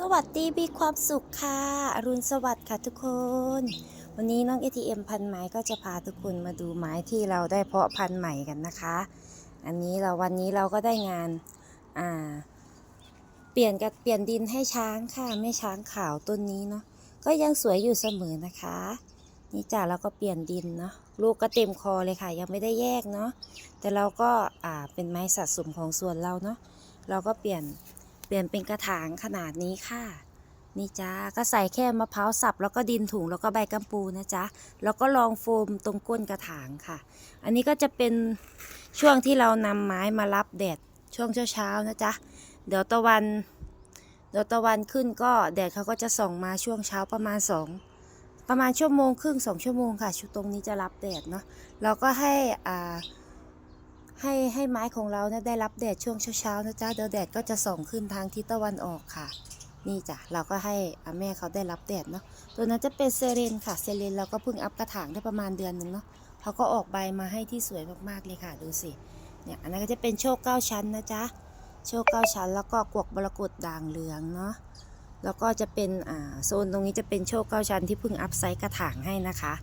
สวัสดีมีความสุขค่ะ อรุณสวัสดิ์ค่ะทุกคน วันนี้น้อง ATM พันไม้ก็จะพาทุกคนมาดูไม้ที่เราได้เพาะพันธุ์ใหม่กันนะคะ อันนี้เราวันนี้เราก็ได้งานอ่าเปลี่ยนกับเปลี่ยนดินให้ช้างค่ะแม่ช้างขาวต้นนี้เนาะก็ยังสวยอยู่เสมอนะคะ นี่จ้ะเราก็เปลี่ยนดินเนาะลูกก็เต็มคอเลยค่ะ ยังไม่ได้แยกเนาะแต่เราก็อ่าเป็นไม้สะสมของส่วนเราเนาะเราก็เปลี่ยน เปลี่ยนเป็นกระถางขนาดนี้ค่ะ นี่จ้าก็ใส่แค่มะพร้าวสับ แล้วก็ดินถุงแล้วก็ใบกัมปูนะจ๊ะแล้วก็รองโฟมตรงก้นกระถางค่ะ อันนี้ก็จะเป็นช่วงที่เรานำไม้มารับแดดช่วงเช้าๆนะจ๊ะเดี๋ยวตะวันเดี๋ยวตะวันขึ้นก็แดดเขาก็จะส่องมาช่วงเช้าประมาณสองประมาณชั่วโมงครึ่งสองชั่วโมงค่ะชุดตรงนี้จะรับแดดเนาะเราก็ให้อ่า ให้ให้ไม้ของเราเนี่ยได้รับแดดช่วงเช้าๆนะจ๊ะเดี๋ยวแดดก็จะส่องขึ้นทางทิศตะวันออกค่ะ นี่จ้ะเราก็ให้อแม่เขาได้รับแดดเนาะตัวนั้นจะเป็นเซเรนค่ะเซเรนเราก็เพิ่งอัพกระถางได้ประมาณเดือนหนึ่งเนาะเขาก็ออกใบมาให้ที่สวยมากๆเลยค่ะดูสิเนี่ยอันนั้นก็จะเป็นโชคเก้าชั้นนะจ๊ะโชคเก้าชั้น แล้วก็กวกมรกตด่างเหลืองเนาะแล้วก็จะเป็นอ่าโซนตรงนี้จะเป็นโชคเก้าชั้นที่เพิ่งอัพไซส์กระถางให้นะคะ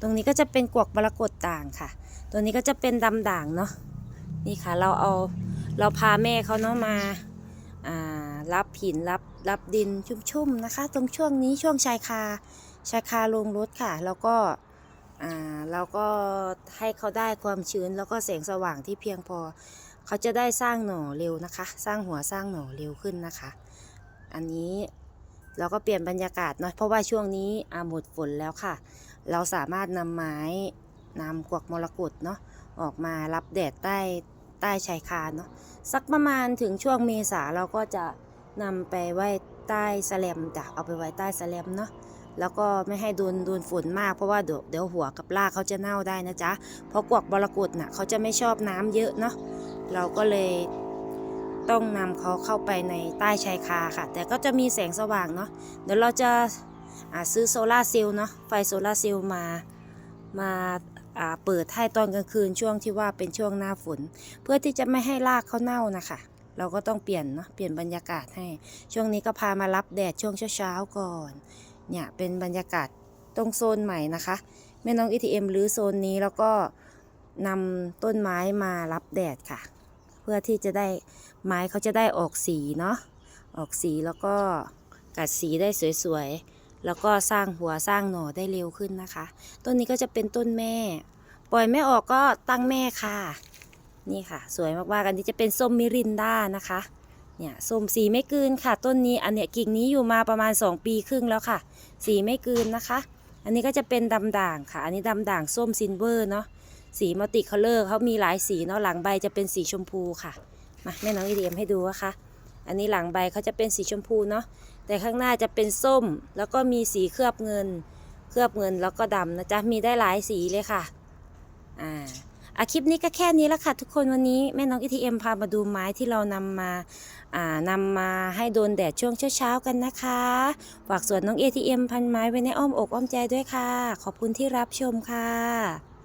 ตรงนี้ก็จะเป็นกวกมรกตด่างค่ะ ตัวนี้ก็จะเป็นดำด่างเนาะ นี่ค่ะเราเอาเราพาแม่เขาเนาะมาอ่ารับหินรับรับดินชุ่มๆนะคะ ตรงช่วงนี้ช่วงชายคาชายคาลงรถค่ะ แล้วก็อ่าเราก็ให้เขาได้ความชื้นแล้วก็แสงสว่างที่เพียงพอ เขาจะได้สร้างหน่อเร็วนะคะ สร้างหัวสร้างหน่อเร็วขึ้นนะคะ อันนี้เราก็เปลี่ยนบรรยากาศเนาะเพราะว่าช่วงนี้อาหมดฝนแล้วค่ะ เราสามารถนำไม้ นำกวักมรกตเนาะออกมารับแดดใต้ใต้ชายคาเนาะสักประมาณถึงช่วงเมษาเราก็จะนำไปไว้ใต้แสแลมจ้ะเอาไปไว้ใต้แสแลมเนาะแล้วก็ไม่ให้โดนโดนฝนมากเพราะว่าเดี๋ยวเดี๋ยวหัวกับรากเขาจะเน่าได้นะจ๊ะเพราะกวักบรกตน่ะเขาจะไม่ชอบน้ำเยอะเนาะเราก็เลยต้องนำเขาเข้าไปในใต้ชายคาค่ะ แต่ก็จะมีแสงสว่างเนาะเดี๋ยวเราจะซื้อโซลาร์เซลล์เนาะไฟโซลาร์เซลล์มามา เปิดให้ตอนกลางคืนช่วงที่ว่าเป็นช่วงหน้าฝน เพื่อที่จะไม่ให้รากเขาเน่านะคะ เราก็ต้องเปลี่ยนเนาะเปลี่ยนบรรยากาศให้ ช่วงนี้ก็พามารับแดดช่วงเช้าๆก่อน เนี่ยเป็นบรรยากาศตรงโซนใหม่นะคะแม่น้อง ETM หรือโซนนี้แล้วก็นำต้นไม้มารับแดดค่ะ เพื่อที่จะได้ไม้เขาจะได้ออกสีเนาะออกสีแล้วก็กัดสีได้สวยๆ แล้วก็สร้างหัวสร้างหน่อได้เร็วขึ้นนะคะ ต้นนี้ก็จะเป็นต้นแม่ ปล่อยไม่ออกก็ตั้งแม่ค่ะ นี่ค่ะ สวยมากๆอันนี้จะเป็นส้มมิรินด้านะคะ เนี่ยส้มสีไม่กืนค่ะ ต้นนี้อันเนี้ยกิ่งนี้อยู่มาประมาณ 2 ปีครึ่งแล้วค่ะ สีไม่กืนนะคะ อันนี้ก็จะเป็นดำด่างค่ะ อันนี้ดำด่างส้มซินเวอร์เนาะ สีมัลติคัลเลอร์เขามีหลายสีเนาะ หลังใบจะเป็นสีชมพูค่ะ มาแม่น้องอีเดียมให้ดูนะคะ อันนี้หลังใบเขาจะเป็นสีชมพูเนาะแต่ข้างหน้าจะเป็นส้ม แล้วก็มีสีเคลือบเงิน เคลือบเงินแล้วก็ดำนะจ๊ะมีได้หลายสีเลยค่ะอ่าอะคลิปนี้ก็แค่นี้แล้วค่ะทุกคนวันนี้แม่น้อง ETM พามาดูไม้ที่เรานำมาอ่านำมาให้โดนแดดช่วงเช้าๆกันนะคะฝากส่วนน้อง ATM พันไม้ไว้ในอ้อมอกอ้อมใจด้วยค่ะ ขอบคุณที่รับชมค่ะ